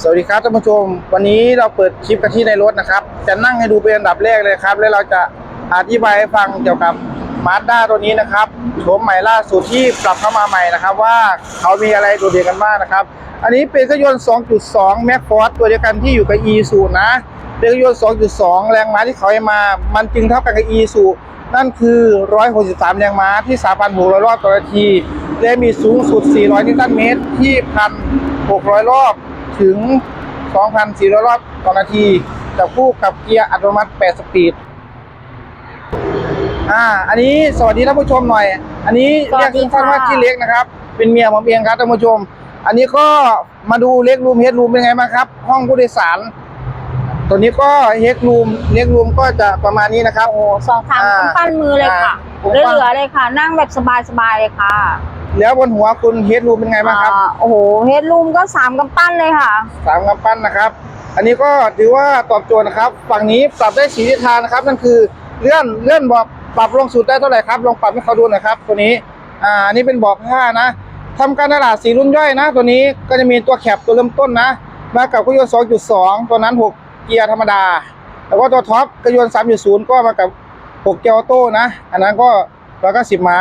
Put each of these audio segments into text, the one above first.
สวัสดีครับท่านผู้ชม วันนี้เราเปิดคลิปกันที่ในรถนะครับ จะนั่งให้ดูเป็นอันดับแรกเลยครับ แล้วเราจะอธิบายให้ฟังเกี่ยวกับมาสด้าตัวนี้นะครับโฉมใหม่ล่าสุดที่ปรับเข้ามาใหม่นะครับ ว่าเขามีอะไรโดดเด่นกันบ้างนะครับ อันนี้เป็นเครื่องยนต์ 2.2แม็กฟอร์ตัวเดียวกันที่อยู่กับ e สูนะเป็นเครื่องยนต์ 2.2 แรงม้าที่เขาให้มา มันจึงเท่ากันกับ e สูนั่นคือ 163 แรงม้าที่ 3,600 รอบต่อนาที และมีสูงสุด 400 นิวตันเมตรที่ 1,600 รอบ ถึง 2,400 รอบต่อนาทีจับคู่กับเกียร์อัตโนมัติ 8 สปีด อ่า อันนี้สวัสดีท่านผู้ชมหน่อย อันนี้สวัเรียสกดีสั้นๆว่าค่ะ ชื่อเล็กนะครับ เป็นเมียผมเองครับท่านผู้ชม อันนี้ก็มาดูเล็กรูมเฮดรูมเป็นไงบ้างครับ ห้องผู้โดยสาร ตัวนี้ก็เฮดรูมเล็กรูมก็จะประมาณนี้นะครับ โอ้สองทางอ่า ปั้นมือเลยค่ะอ่า เหลือๆเลยค่ะ นั่งแบบสบายๆเลยค่ะ แล้วบนหัวคุณเฮดรูมเป็นไงบ้างครับ อ่าโอ้โหเฮดรูมก็สามกำปั้นเลยค่ะ สามกำปั้นนะครับ อันนี้ก็ถือว่าตอบโจทย์นะครับ ฝั่งนี้ปรับได้สีทิศทางนะครับ นั่นคือเลื่อนเลื่อนเบอกปรับลงสุดได้เท่าไหร่ครับ ลองปรับให้เขาดูหน่อยครับ ตัวนี้ อ่า อันนี้เป็นเบอกผ้านะทำการตลาดสีรุ่นย่อยนะ ตัวนี้ก็จะมีตัวแคปตัวเริ่มต้นนะ มากับเครื่องยนต์2.2ตัวนั้น6เกียร์ธรรมดา แล้วก็ตัวท็อปเครื่องยนต์3.0ก็มากับ6เกียร์ออโต้นะ อันนั้นก็ 190ม้า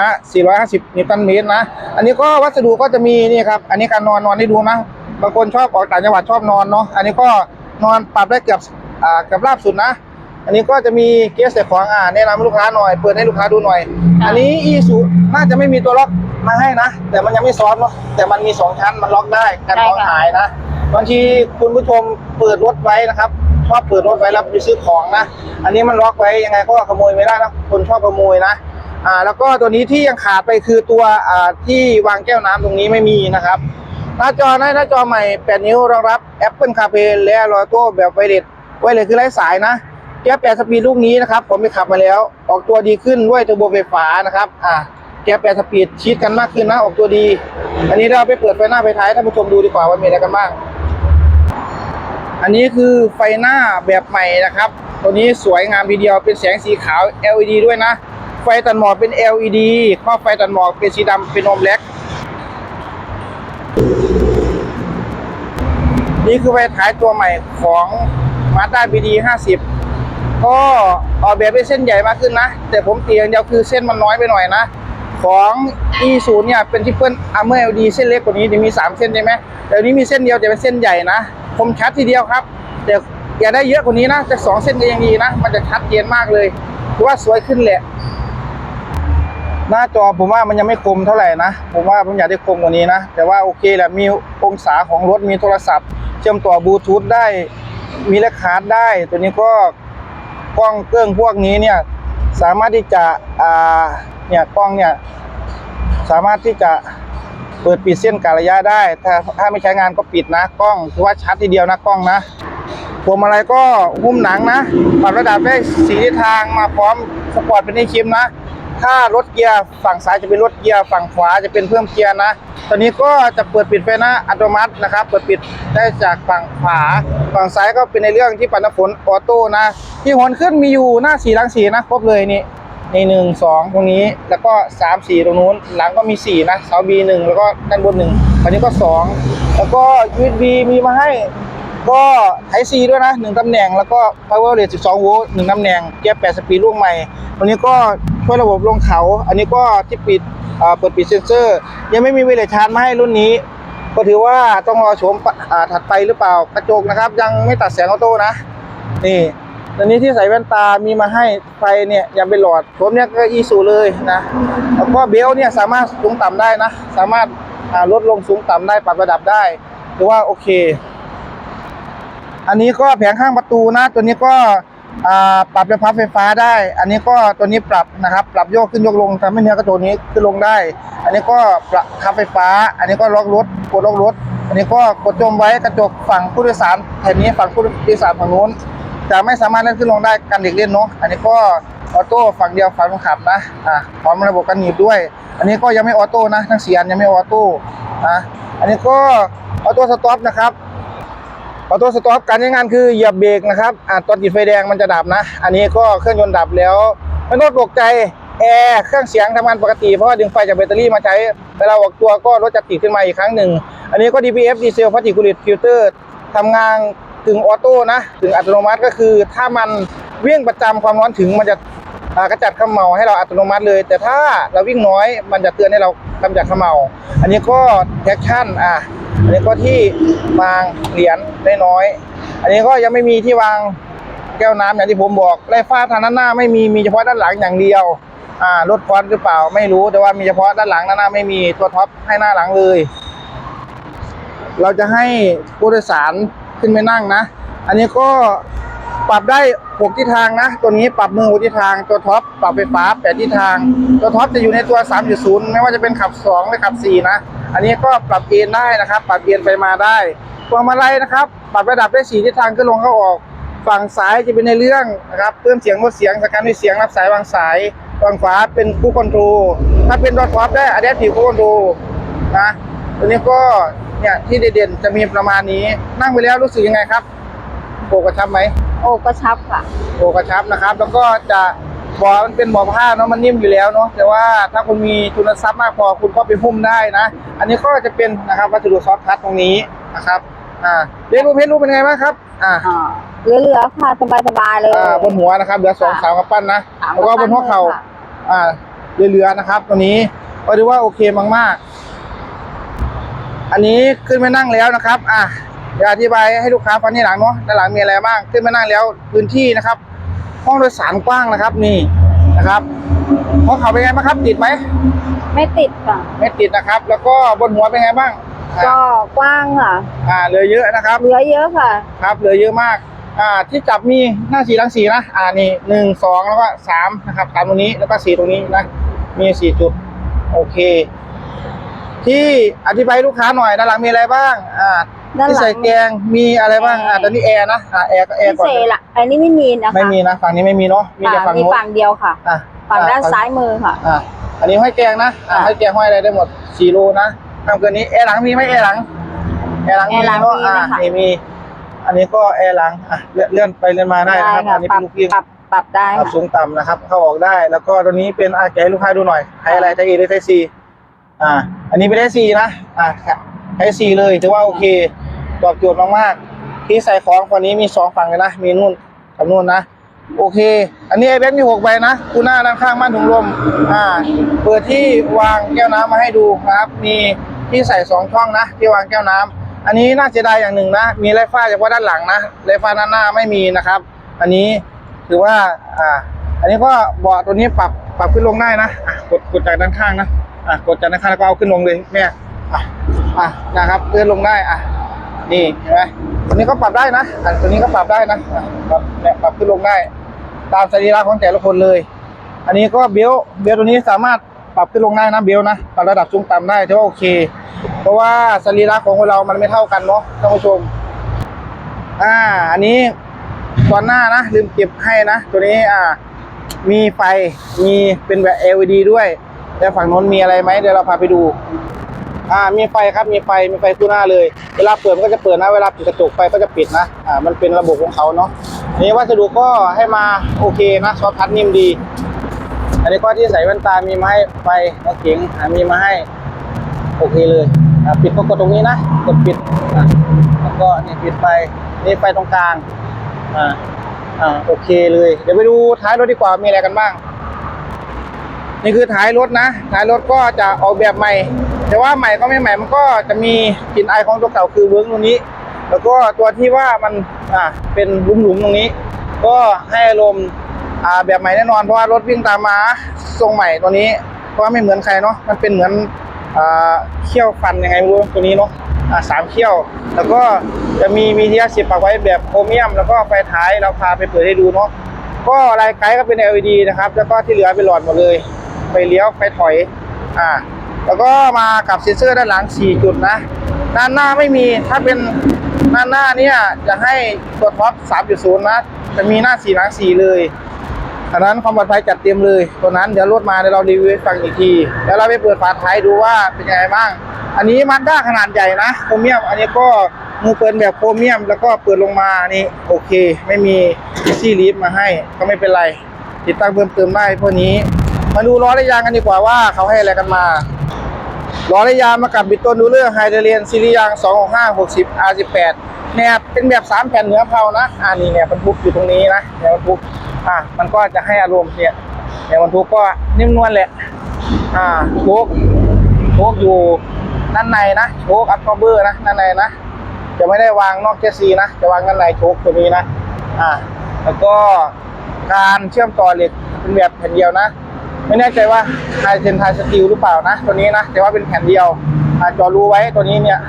450นิวตันเมตรนะ อันนี้ก็วัสดุก็จะมีนี่ครับ อันนี้การนอนนอนให้ดูนะ บางคนชอบออกต่างจังหวัดชอบนอนเนาะ อันนี้ก็นอนปรับได้เกือบอ่าเกือบราบสุดนะ อันนี้ก็จะมีเกียร์ใส่ของอ่าแนะนำลูกค้าหน่อย เปิดให้ลูกค้าดูหน่อยค่ะอันนี้อีสุน่าจะไม่มีตัวล็อกมาให้นะ แต่มันยังไม่ซ้อนเนาะ แต่มันมีสองชั้น มันล็อกได้ กันของหายนะ บางทีคุณผู้ชมเปิดรถไว้นะครับชอบเปิดรถไว้แล้วไปซื้อของนะ อันนี้มันล็อกไว้ยังไงก็ขโมยไม่ได้นะ คนชอบขโมยนะ อ่าแล้วก็ตัวนี้ที่ยังขาดไปคือตัวอ่าที่วางแก้วน้ำตรงนี้ไม่มีนะครับ หน้าจอนะหน้าจอใหม่ 8 นิ้วรองรับ Apple CarPlay และ Auto แบบไวเลสไวเลสคือไร้สายนะแก๊ป8สปีดลูกนี้นะครับ ผมไปขับมาแล้ว ออกตัวดีขึ้นด้วยเทอร์โบไฟฟ้านะครับอ่าแก๊ป8สปีดชีดกันมากขึ้นนะ ออกตัวดี อันนี้เราไปเปิดไฟหน้าไฟท้ายท่านผู้ชมดูดีกว่าว่ามีอะไรกันบ้างอันนี้คือไฟหน้าแบบใหม่นะครับ ตัวนี้สวยงามทีเดียวเป็นแสงสีขาว LED ด้วยนะ ไฟตัดหมอกเป็น LED ครอบไฟตัดหมอกเป็นสีดำเป็นอมแล็กนี่คือไฟท้ายตัวใหม่ของ Mazda BD 50 ก็ออกแบบเป็นเส้นใหญ่มากขึ้นนะ แต่ผมเตียางเดียวคือเส้นมันน้อยไปหน่อยนะ ของ e 0 เนี่ยเป็นทิปเปิลอาร์เมอร์ LED เส้นเล็กกว่านี้จะมี 3 เส้นใช่ไหมแต่อันนี้มีเส้นเดียวแต่เป็นเส้นใหญ่นะคมชัดทีเดียวครับ แต่อย่าได้เยอะกว่านี้นะจะสองเส้นก็ยังดีนะ มันจะชัดเจนมากเลยถือว่าสวยขึ้นแหละ หน้าจอผมว่ามันยังไม่คมเท่าไหร่นะ ผมว่าผมอยากได้คมกว่านี้นะ แต่ว่าโอเคแหละมีองศาของรถมีโทรศัพท์ เชื่อมต่อบลูทูธได้ มีเลคาร์ดได้ ตัวนี้ก็กล้องเครื่องพวกนี้เนี่ยสามารถที่จะอ่าเนี่ยกล้องเนี่ยสามารถที่จะเปิดปิดเส้นกะระยะได้ ถ้าถ้าไม่ใช้งานก็ปิดนะกล้องถือว่าชัดทีเดียวนะกล้องนะพวงมาลัยก็หุ้มหนังนะปรับระดับได้สีทิศทางมาพร้อมสปอร์ตเป็นให้คิมนะ ถ้ารถเกียร์ฝั่งซ้ายจะเป็นรถเกียร์ฝั่งขวาจะเป็นเพิ่มเกียร์นะตอนนี้ก็จะเปิดปิดไฟหน้าอัตโนมัตินะครับ เปิดปิดได้จากฝั่งขวาฝั่งซ้ายก็เป็นในเรื่องที่ปัดน้ำฝนออโต้นะ ที่หอนขึ้นมีอยู่หน้าสีหลังสีนะครบเลยนี่นี่หนึ่งสองตรงนี้แล้วก็สามสี่ตรงนู้น หลังก็มีสี่นะเสาบีหนึ่งแล้วก็ด้านบนหนึ่งอันนี้ก็สองแล้วก็ USB มีมาให้ก็ไทซีด้วยนะหนึ่งตำแหน่งแล้วก็ power rate 12 โวลต์หนึ่งตำแหน่งเกียร์8สปีดลูกใหม่ ตัวนี้ก็ วยระบบลงเขา อันนี้ก็ที่ปิดอ่าเปิดปิดเซนเซอร์ ยังไม่มีเวลชาร์จมาให้รุ่นนี้ ก็ถือว่าต้องรอชมปะอ่าถัดไปหรือเปล่ากระจกนะครับ ยังไม่ตัดแสงออโต้นะนี่ตัวนี้ที่ใส่แว่นตามีมาให้ไฟเนี่ยยังเป็นหลอดผมเนี่ยก็อีสูเลยนะแล้วก็เบลต์เนี่ยสามารถสูงต่ำได้นะ สามารถาลดลงสูงต่ำได้ปรับระดับได้ถือว่าโอเค อันนี้ก็แผงข้างประตูนะ ตัวนี้ก็ ปรับเป็นพับไฟฟ้าได้ อันนี้ก็ตัวนี้ปรับนะครับ ปรับโยกขึ้นยกลงทำให้เนื้อกระจกนี้ขึ้นลงได้ อันนี้ก็ปรับพับไฟฟ้า อันนี้ก็ล็อกรถกดล็อกรถ อันนี้ก็กดจมไว้กระจกฝั่งผู้โดยสารแผ่นนี้ฝั่งผู้โดยสารฝั่งนู้นจะไม่สามารถเล่นขึ้นลงได้กันเด็กเล่นเนาะ อันนี้ก็ออโต้ฝั่งเดียวฝั่งคนขับนะอ่าพร้อมระบบกันหนีบด้วย อันนี้ก็ยังไม่ออโต้นะทั้งสี่อันยังไม่ออโต้นะอันนี้ก็ออโต้สต็อปนะครับ ออโต้สต็อปการใช้งานคือเหยียบเบรกนะครับอ่าตอนติดไฟแดงมันจะดับนะ อันนี้ก็เครื่องยนต์ดับแล้วไม่ต้องตกใจแอร์เครื่องเสียงทำงานปกติเพราะว่าดึงไฟจากแบตเตอรี่มาใช้เวลาออกตัวก็รถจะติดขึ้นมาอีกครั้งหนึ่ง อันนี้ก็ DPF ดีเซลพาร์ติคูลเลตฟิลเตอร์ทำงานถึงออโต้นะ ถึงอัตโนมัติก็คือถ้ามันเวิ่งประจำความร้อนถึงมันจะ กระจัดขมเมาให้เราอัตโนมัติเลย แต่ถ้าเราวิ่งน้อยมันจะเตือนให้เรากำจัดขมเมาอันนี้ก็แท็กชั่นอะอันนี้ก็ที่วางเหรียญน้อยอันนี้ก็ยังไม่มีที่วางแก้วน้ำอย่างที่ผมบอกไล่ฟ้าทางด้านหน้าไม่มีมีเฉพาะด้านหลังอย่างเดียวอ่ารถควันหรือเปล่าไม่รู้แต่ว่ามีเฉพาะด้านหลังด้านหน้าไม่มีตัวท็อปให้หน้าหลังเลย เราจะให้ผู้โดยสารขึ้นไปนั่งนะ อันนี้ก็ ปรับได้6ทิศทางนะ ตัวนี้ปรับมือ6ทิศทาง ตัวท็อปปรับไฟฟ้า8ทิศทาง ตัวท็อปจะอยู่ในตัว 3.0 ไม่ว่าจะเป็นขับ 2 หรือขับ 4 นะ อันนี้ก็ปรับเอนได้นะครับ ปรับเอนไปมาได้พวงมาลัยนะครับ ปรับระดับได้4ทิศทางขึ้นลงเข้าออก ฝั่งซ้ายจะเป็นในเรื่องนะครับ เพิ่มเสียงลดเสียงสกันด้วยเสียงรับสายวางสาย ฝั่งขวาเป็นคู่คอนโทรล ถ้าเป็นตัวท็อปได้อะแดปทีฟคู่คอนโทรลนะ ตัวนี้ก็เนี่ยที่เด่นๆจะมีประมาณนี้ นั่งไปแล้วรู้สึกยังไงครับโปกกระชับไหม โอ้กระชับค่ะโปกกระชับนะครับ แล้วก็จะเบอมันเป็นเบอผ้าเนาะมันนิ่มอยู่แล้วเนาะแต่ว่าถ้าคุณมีทุนทรัพย์มากพอคุณก็ไปหุ้มได้นะ อันนี้ก็จะเป็นนะครับวัสดุซอฟต์ทัชตรงนี้นะครับอ่าเรียนรู้เพชรรู้เป็นไงบ้างครับอ่าอ่าเหลือๆค่ะสบายๆเลยอ่าบนหัวนะครับเหลือสองสามกระปั้นนะสามแล้วก็บนหัวเข่ากระปั้นเลยค่ะอ่าเรือๆนะครับตัวนี้ก็ถือว่าโอเคมากๆ อันนี้ขึ้นมานั่งแล้วนะครับ อะ เดี๋ยวอธิบายให้ลูกค้าฟังที่หลังเนาะด้านหลังมีอะไรบ้างขึ้นมานั่งแล้วพื้นที่นะครับ ห้องโดยสารกว้างนะครับ นี่นะครับห้องเขาเป็นไงบ้างครับ ติดไหมไม่ติดค่ะ ไม่ติดนะครับ แล้วก็บนหัวเป็นไงบ้างอะก็กว้างค่ะ อ่าเหลือเยอะนะครับ เหลือเยอะค่ะ ครับเหลือเยอะมาก อ่าที่จับมีหน้าสีหลังสีนะอ่านี่หนึ่งสองแล้วก็สามนะครับสามตรงนี้แล้วก็สี่ตรงนี้นะมีสี่จุดโอเค ที่อธิบายให้ลูกค้าหน่อยด้านหลังมีอะไรบ้าง อ่า ด้านหลังที่ใส่แกงมีอะไรบ้างอ่าตอนนี้แอร์นะอ่าแอร์ก็แอร์พิก่อนเศษละอันนี้ไม่มีนะคะไม่มีนะฝั่งนี้ไม่มีเนาะมีแต่ค่ะฝั่งมีโน้นฝั่งเดียวค่ะ อะฝั่งด้านอะซ้ายมือค่ะ อ่าอันนี้ห้อยแกงนะอ่าค่ะห้อยแกงห้อยอะไรได้หมดสี่โลนะทำเกินนี้แอร์หลังมีไหมแอร์หลังแอร์หลังมีแอร์หลังเนาะมีอ่านะคะ นี่มี อันนี้ก็แอร์หลังอะเลื่อนเลื่อนไปเลื่อนมาได้นะครับค่ะอันนี้ปเป็รันบลูกยิง ปรับปรับได้ปรับค่ะสูงต่ำนะครับ เข้าออกได้ แล้วก็ตัวนี้เป็นอาแกให้ลูกค้าดูหน่อยไทยอะไรไทยเอหรือไทยซีอ่า อันนี้เป็นไทยซีนะ อ่า ไทยซีเลยถือว่าโอเคตอบโจทย์มากๆ ที่ใส่ของคนนี้มีสองฝั่งเลยนะ มีนู่นกับนู่นนะ โอเค อันนี้ไอแบงค์มีหกใบนะคูหน้าด้านข้างม่านถุงลมอ่า เปิดที่วางแก้วน้ำมาให้ดูนะครับ มีที่ใส่สองช่องนะ ที่วางแก้วน้ำอันนี้น่าเสียดายอย่างหนึ่งนะ มีไรฟ้าเฉพาะด้านหลังนะไรฟ้าด้านหน้าไม่มีนะครับ อันนี้ถือว่าอ่า อันนี้ก็เบาะตัวนี้ปรับปรับขึ้นลงได้นะะกดกดจากด้านข้างนะอะกดจากด้านข้างแล้วก็เอาขึ้นลงเลยแม่อะ อะนะครับเลื่อนลงได้อะนี่เห็นไหมตัวนี้ก็ปรับได้นะอันตัวนี้ก็ปรับได้นะปรับเนี่ยปรับขึ้นลงได้ ตามสรีระของแต่ละคนเลย อันนี้ก็เบลเบลตัวนี้สามารถปรับขึ้นลงได้นะเบลนะปรับระดับสูงต่ำได้ถือว่าโอเค เพราะว่าสรีระของคนเรามันไม่เท่ากันเนาะท่านผู้ชม อ่า อันนี้ตอนหน้านะลืมเก็บให้นะตัวนี้อ่ามีไฟมีเป็นแบบ LED ด้วย แล้วฝั่งโน้นมีอะไรไหมเดี๋ยวเราพาไปดู อ่ามีไฟครับมีไฟมีไฟคู่หน้าเลย เวลาเปิดมันก็จะเปิดนะ เวลาปิดกระจกไฟก็จะปิดนะอ่ามันเป็นระบบของเขาเนาะนนี้วัสดุก็ให้มาโอเคนะซอฟต์ทัชนิ่มดี อันนี้ก็ที่ใส่แว่นตามีมาให้ไฟรถเก๋งอ่ามีมาให้โอเคเลยอ่าปิดก็กดตรงนี้นะกดปิดแล้วก็นี่ปิดไฟนี่ไฟตรงกลางอ่าอ่าโอเคเลย เดี๋ยวไปดูท้ายรถดีกว่ามีอะไรกันบ้าง นี่คือท้ายรถนะ ท้ายรถก็จะออกแบบใหม่ แต่ว่าใหม่ก็ไม่ใหม่ มันก็จะมีกลิ่นอายของตัวเก่าคือเวิร์กตรงนี้ แล้วก็ตัวที่ว่ามันอ่าเป็นหลุมๆตรงนี้ ก็ให้อารมณ์อ่าแบบใหม่แน่นอนเพราะว่ารถวิ่งตามมาทรงใหม่ตัวนี้ เพราะว่าไม่เหมือนใครเนาะ มันเป็นเหมือนอ่าเขี้ยวฟันยังไงไม่รู้ตัวนี้เนาะอ่าสามเขี้ยว แล้วก็จะมีมีที่สิบปักไว้แบบโครเมียม แล้วก็ไฟท้ายเราพาไปเปิดให้ดูเนาะ ก็ลายไกด์ก็เป็น LED นะครับ แล้วก็ที่เหลือเป็นหลอดหมดเลย ไฟเลี้ยวไฟถอยอ่าแล้วก็มากับเซ็นเซอร์ด้านหลัง 4 จุดนะด้านหน้าไม่มีถ้าเป็นด้านหน้าเนี่ยจะให้ตัวท็อป3.0 นะ จะมีหน้าสีหลังสีเลยอันนั้นความปลอดภัยจัดเต็มเลยตัวนั้นเดี๋ยวรถมาเดี๋ยวเรารีวิวฟังอีกที แล้วเราไปเปิดฝาท้ายดูว่าเป็นยังไงบ้าง อันนี้มาด้าขนาดใหญ่นะโครเมียม อันนี้ก็มือเปิดแบบโครเมียม แล้วก็เปิดลงมานี่โอเค ไม่มีซี่ลีฟมาให้ก็ไม่เป็นไร ติดตั้งเพิ่มเติมได้พวกนี้ มาดูล้อและยางกันดีกว่าว่าเขาให้อะไรกันมาล้อและยางมากับบิดต้นดูเลอร์ไฮเดรเลียนซีรีส์ยาง 265 60 R18 เนี่ยเป็นแบบสามแผ่นเนื้อเพานะอ่านี่เนี่ยบรรทุกอยู่ตรงนี้นะเนี่ยบรรทุกอ่ามันก็จะให้อารมณ์เนี่ยเนี่ยบรรทุกก็นิ่มนวลแหละ อ่าโชคโชคอยู่ด้านในนะโชคอัพคอเบอร์นะด้านในนะจะไม่ได้วางนอกแจสซีนะ จะวางด้านในโชคตัวนี้นะอ่าแล้วก็การเชื่อมต่อเหล็กเป็นแบบแผ่นเดียวนะ ไม่แน่ใจว่าไฮเทนไทสตีลหรือเปล่านะ ตัวนี้นะ แต่ว่าเป็นแผ่นเดียวอาจอรูไว้ตัวนี้เนี่ย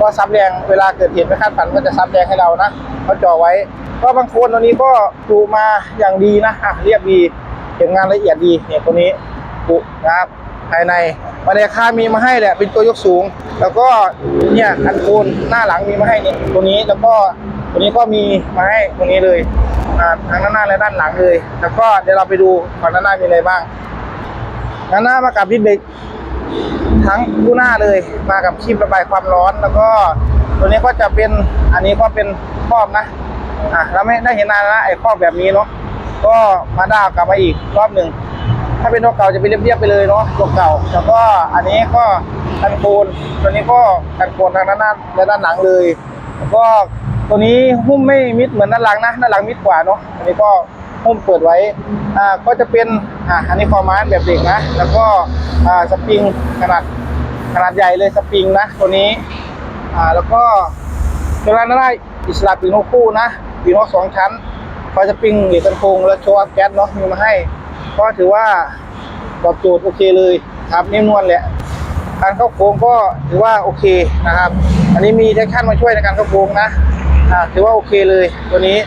ก็ซับแรงเวลาเกิดเหตุไม่คาดฝันก็จะซับแรงให้เรานะเขาจ่อไว้ ก็บางคนตัวนี้ก็ดูมาอย่างดีนะอะเรียบดีเก็บงานละเอียดดีเนี่ยตัวนี้ปุนะครับภายในบันไดคามีมาให้แหละเป็นตัวยกสูง แล้วก็เนี่ยคันโคนหน้าหลังมีมาให้เนี่ยตัวนี้แล้วก็ตัวนี้ก็มีมาให้ตรงนี้เลยอ่าทั้งด้านหน้าและด้านหลังเลย แล้วก็เดี๋ยวเราไปดูก่อนด้านหน้ามีอะไรบ้าง ด้านหน้ามากับดิสเบรกทั้งคู่หน้าเลยมากับครีมระบายความร้อน แล้วก็ตัวนี้ก็จะเป็นอันนี้ก็เป็นครอบนะอะเราไม่ได้เห็นนานแล้วนะไอ้ครอบแบบนี้เนาะก็มาด้ากลับมาอีกรอบหนึ่งถ้าเป็นตัวเก่าจะเป็นเรียบๆไปเลยเนาะตัวเก่าแล้วก็อันนี้ก็กันโคนตัวนี้ก็กันโคนทางด้านหน้าและด้านหลังเลยแล้วก็ตัวนี้หุ้มไม่มิดเหมือนด้านหลังนะด้านหลังมิดกว่าเนาะอันนี้ก็ หุ้มเปิดไว้อ่าก็จะเป็นอ่าอันนี้คอไม้แบบเด็กนะ แล้วก็อ่าสปริงขนาดขนาดใหญ่เลยสปริงนะตัวนี้อ่าแล้วก็ตัวนั้นได้อิสระปีโนคู่นะปีโนสองชั้นคอยสปริงเหล็กกันโคงแล้วโชว์อัพแก๊สเนาะมีมาให้ ก็ถือว่าตอบโจทย์โอเคเลยครับนิ่มนวลแหละการเข้าโค้งก็ถือว่าโอเคนะครับ อันนี้มีแท็กชั่นมาช่วยในการเข้าโค้งนะอ่าถือว่าโอเคเลยตัวนี้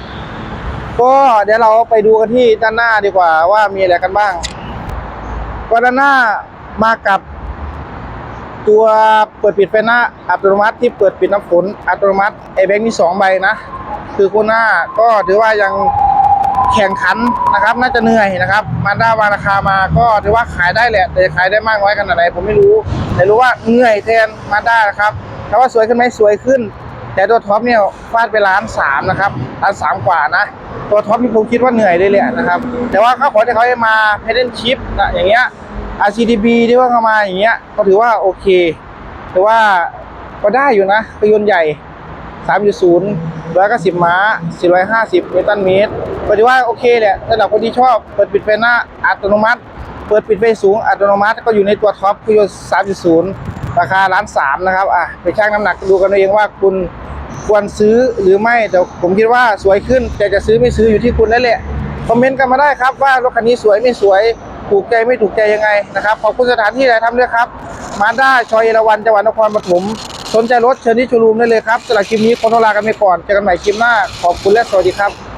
ก็เดี๋ยวเราไปดูกันที่ด้านหน้าดีกว่าว่ามีอะไรกันบ้างก็ด้านหน้ามากับตัวเปิดปิดไฟหน้าอัตโนมัติที่เปิดปิดน้ำฝนอัตโนมัติไอแบงค์มีสองใบนะ คือคู่หน้าก็ถือว่ายังแข่งขันนะครับ น่าจะเหนื่อยนะครับมาด้าวางราคามาก็ถือว่าขายได้แหละ แต่ขายได้มากน้ขนาดไหนผมไม่รู้ แต่รู้ว่าเหนื่อยแทนมาด้านะครับแต่ว่าสวยขึ้นไหมสวยขึ้น แต่ตัวท็อปเนี่ยฟาดไปล้านสามนะครับล้านสามกว่านะ ตัวท็อปนี่ผมคิดว่าเหนื่อยเลยแหละนะครับ แต่ว่าเขาขอที่เขาให้มาเพดเดิลชิปนะอย่างเงี้ย RCDB ที่ว่าเขามาอย่างเงี้ยก็ถือว่าโอเคถือว่าก็ได้อยู่นะเครื่องยนต์ใหญ่ 3.0 190ม้า450นิวตันเมตรก็ถือว่าโอเคแหละสำหรับคนที่ชอบ เปิดปิดไฟหน้าอัตโนมัติ เปิดปิดไฟสูงอัตโนมัติ ก็อยู่ในตัวท็อปคือยนต์ ราคาล้านสามนะครับอะไปชั่งน้ำหนักดูกันเองว่าคุณควรซื้อหรือไม่แต่ผมคิดว่าสวยขึ้น แต่จะซื้อไม่ซื้ออยู่ที่คุณแล้วแหละคอมเมนต์กันมาได้ครับว่ารถคันนี้สวยไม่สวยถูกใจไม่ถูกใจยังไงนะครับขอบคุณสถานที่ไหนทำด้วยครับ มาด้าชอยเอราวันจังหวัดนครปฐมสนใจรถเชิญที่ชว์รูมได้เลยครับสำหรับคลิปนี้คนต้อลากันไปก่อนเจอกันใหม่คลิปหน้าขอบคุณและสวัสดีครับ